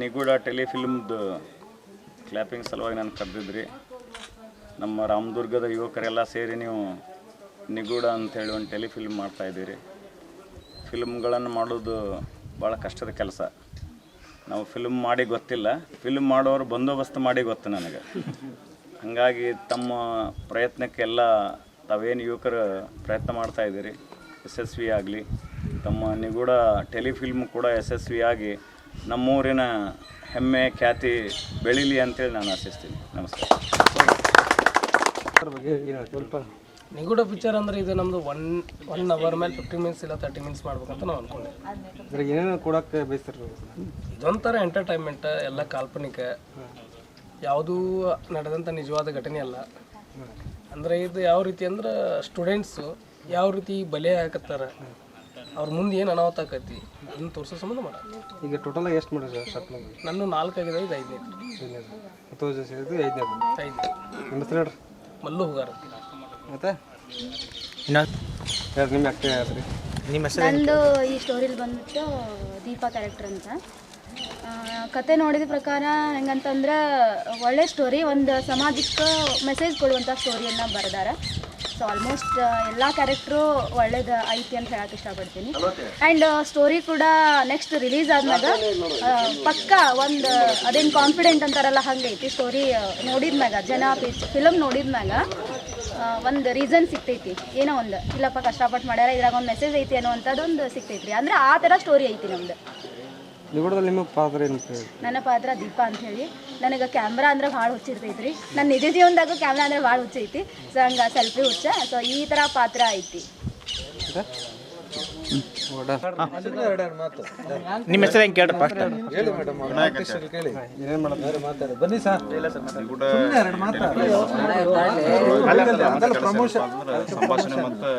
ನಿಗೂಢ ಟೆಲಿಫಿಲ್ಮ್ದು ಕ್ಲ್ಯಾಪಿಂಗ್ ಸಲುವಾಗಿ ನಾನು ಕರೆದಿದ್ರಿ. ನಮ್ಮ ರಾಮದುರ್ಗದ ಯುವಕರೆಲ್ಲ ಸೇರಿ ನೀವು ನಿಗೂಢ ಅಂತೇಳಿ ಒಂದು ಟೆಲಿಫಿಲ್ಮ್ ಮಾಡ್ತಾಯಿದ್ದೀರಿ ಫಿಲ್ಮ್ಗಳನ್ನು ಮಾಡೋದು ಭಾಳ ಕಷ್ಟದ ಕೆಲಸ. ನಾವು ಫಿಲ್ಮ್ ಮಾಡಿ ಗೊತ್ತಿಲ್ಲ. ಫಿಲ್ಮ್ ಮಾಡೋರು ಬಂದೋಬಸ್ತ್ ಮಾಡಿ ಗೊತ್ತು ನನಗೆ. ಹಾಗಾಗಿ ತಮ್ಮ ಪ್ರಯತ್ನಕ್ಕೆಲ್ಲ ತಾವೇನು ಯುವಕರು ಪ್ರಯತ್ನ ಮಾಡ್ತಾಯಿದ್ದೀರಿ ಯಶಸ್ವಿಯಾಗಲಿ. ತಮ್ಮ ನಿಗೂಢ ಟೆಲಿಫಿಲ್ಮ್ ಕೂಡ ಯಶಸ್ವಿಯಾಗಿ ನಮ್ಮೂರಿನ ಹೆಮ್ಮೆ ಖ್ಯಾತಿ ಬೆಳೀಲಿ ಅಂತೇಳಿ ನಾನು ಆಶಿಸ್ತೀನಿ. ನಮಸ್ಕಾರ. ಅದ್ರ ಬಗ್ಗೆ ಏನು ಸ್ವಲ್ಪ ನಿಗೂಢ ಪಿಕ್ಚರ್ ಅಂದ್ರೆ ಇದು ನಮ್ದು ಒನ್ ಒನ್ ಅವರ್ ಮೇಲೆ ಫಿಫ್ಟಿ ಮಿನಿಟ್ಸ್ ಇಲ್ಲ ತರ್ಟಿ ಮಿನಿಟ್ಸ್ ಮಾಡ್ಬೇಕಂತ ನಾವು ಅನ್ಕೊಂಡೆ. ಏನೇನು ಕೊಡಕ್ಕೆ ಬಯಸ್ತಿರ್ಬೋದು ಇದೊಂಥರ ಎಂಟರ್ಟೈನ್ಮೆಂಟ್ ಎಲ್ಲ ಕಾಲ್ಪನಿಕ. ಯಾವುದೂ ನಡೆದಂಥ ನಿಜವಾದ ಘಟನೆ ಅಲ್ಲ. ಅಂದರೆ ಇದು ಯಾವ ರೀತಿ ಅಂದ್ರೆ ಸ್ಟೂಡೆಂಟ್ಸು ಯಾವ ರೀತಿ ಬಲೆ ಹಾಕತ್ತಾರ? ಅವ್ರ ಮುಂದೆ ಏನು ಅನಾಹುತ ಆಕೈತಿ ಅದನ್ನು ತೋರಿಸೋ ಸಂಬಂಧ ಮಾಡ ಈಗ ಟೋಟಲ್ ಎಷ್ಟು ಮಾಡಿದ್ರೆ ಶಾರ್ಟ್ ನನ್ನ ನಾಲ್ಕು ಆಗಿದೆ ಇದು ಐದನೇ. ಹತ್ತು ಸೇರಿದ್ದು ಐದನೇ ಐದು ನಮಸ್ತೆ ನೋಡ್ರಿ ಹೇಳ್ರಿ. ಮಲ್ಲು ಹೋಗಾರ. ಮತ್ತೆ? ಯಾರು ನಿಮ್ಮ ಆ್ಯಕ್ಟಿವ್ ಯಾರು ಹೆಸರು ನಂದು ಈ ಸ್ಟೋರಿಲಿ ಬಂದ್ಬಿಟ್ಟು ದೀಪಾ ಕ್ಯಾರೆಕ್ಟರ್ ಅಂತ. ಕತೆ ನೋಡಿದ ಪ್ರಕಾರ ಹೆಂಗಂತಂದ್ರೆ ಒಳ್ಳೆ ಸ್ಟೋರಿ ಒಂದು ಸಮಾಜಕ್ಕೆ ಮೆಸೇಜ್ ಕೊಡುವಂಥ ಸ್ಟೋರಿಯನ್ನು ಬರೆದಾರ. ಸೊ ಆಲ್ಮೋಸ್ಟ್ ಎಲ್ಲ ಕ್ಯಾರೆಕ್ಟ್ರು ಒಳ್ಳೇದು ಐತಿ ಅಂತ ಹೇಳಕ್ಕೆ ಇಷ್ಟಪಡ್ತೀನಿ. ಆ್ಯಂಡ್ ಸ್ಟೋರಿ ಕೂಡ ನೆಕ್ಸ್ಟ್ ರಿಲೀಸ್ ಆದ್ಮ್ಯಾಗ ಆ, ಪಕ್ಕ ಒಂದು ಅದೇನು ಕಾನ್ಫಿಡೆಂಟ್ ಅಂತಾರಲ್ಲ ಹಂಗೈತಿ ಸ್ಟೋರಿ ನೋಡಿದ್ಮ್ಯಾಗ ಜನ ಫಿಲಮ್ ನೋಡಿದ್ಮ್ಯಾಗ ಒಂದು ರೀಸನ್ ಸಿಗ್ತೈತಿ. ಏನೋ ಒಂದು ಇಲ್ಲಪ್ಪ ಕಷ್ಟಪಟ್ಟು ಮಾಡ್ಯಾರ ಇದ್ರಾಗ ಒಂದು ಮೆಸೇಜ್ ಐತಿ ಅನ್ನೋ ಒಂದು ರೀ ಅಂದ್ರೆ ಆ ಥರ ಸ್ಟೋರಿ ಐತಿ ನಮ್ದು. ನಿಗೂಢದಲ್ಲಿ ನಿಮ್ಮ ಪಾತ್ರ ಏನು ಅಂತ ಹೇಳಿ ನನ್ನ ಪಾತ್ರ ದೀಪಾ ಅಂತ ಹೇಳಿ ನನಗೆ ಕ್ಯಾಮ್ರಾ ಅಂದ್ರೆ ಭಾಳ ಹುಚ್ಚಿರ್ತೈತ್ರಿ ನನ್ನ ನಿಜ ಜೀವನದಾಗೂ ಕ್ಯಾಮ್ರಾ ಅಂದ್ರೆ ಭಾಳ ಹುಚ್ಚೈತಿ ಸೊ ಹಂಗೆ ಸೆಲ್ಫಿ ಹುಚ್ಚ ಸೊ ಈ ಥರ ಪಾತ್ರ ಐತಿ ನಿಮ್ಮ ಹೆಸರು ಹೆಂಗೆ ಕೇಳ್ರಿ ಫಸ್ಟ್ ಸರ್ ಪ್ರಮೋಷನ್ ಸಂಭಾಷಣೆ ಮತ್ತು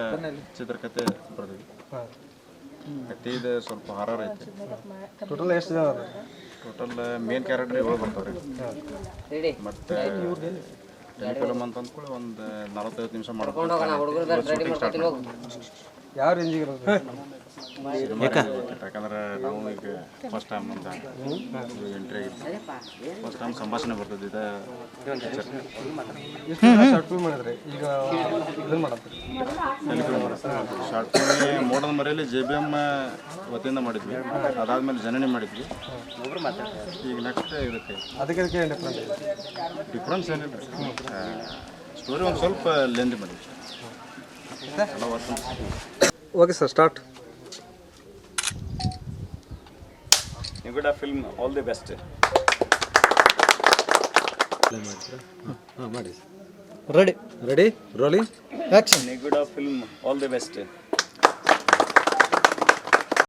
ಚಿತ್ರಕಥೆ ಬರ್ತೀವಿ ಕತೆ ಇದೆ ಸ್ವಲ್ಪ ಹಾರರ್ ಐತಿ. ಟೋಟಲ್ ಎಷ್ಟು ಜನ ಟೋಟಲ್ ಮೇನ್ ಕ್ಯಾರೆಕ್ಟರ್ ಏಳು ಬರ್ತಾವ್ರಿ. ಮತ್ತೆ ಫಿಲಮ್ ಅಂತ ಅಂದ್ಕೊಳ್ಳಿ ಒಂದು ನಲವತ್ತೈದು ನಿಮಿಷ ಮಾಡ್ಕೊಂಡು ಯಾವ ರೇಂಜಿಗೆ ಇರೋದು? ಯಾಕಂದ್ರೆ ನಾವು ಈಗ ಫಸ್ಟ್ ಟೈಮ್ ಅಂತ. ಎಂಟ್ರಿ ಫಸ್ಟ್ ಟೈಮ್ ಸಂಭಾಷಣೆ ಬರ್ತದೆ ಇದೆ ಮಾಡಿದ್ರಿ? ಈಗ ಇದನ್ನು ಶಾರ್ಟ್ ಫಿಲ್ಮ್ ಮೋಡದ ಮರೆಯಲ್ಲಿ ಜೆ ಬಿ ಎಂ ವತಿಯಿಂದ ಮಾಡಿದ್ವಿ. ಅದಾದ್ಮೇಲೆ ಜನನಿ ಮಾಡಿದ್ವಿ. ಈಗ ನೆಕ್ಸ್ಟ್ ಇದಕ್ಕೆ. ಅದಕ್ಕೆ ಡಿಫ್ರೆನ್ಸ್ ಏನಿಲ್ಲ ಸ್ಟೋರಿ ಒಂದು ಸ್ವಲ್ಪ ಲೆಂದಿ ಮಾಡಿದ್ವಿ okay sir start Nigooda film all the best ಮಾಡಿ. Ready ready rolling action Nigooda film all the best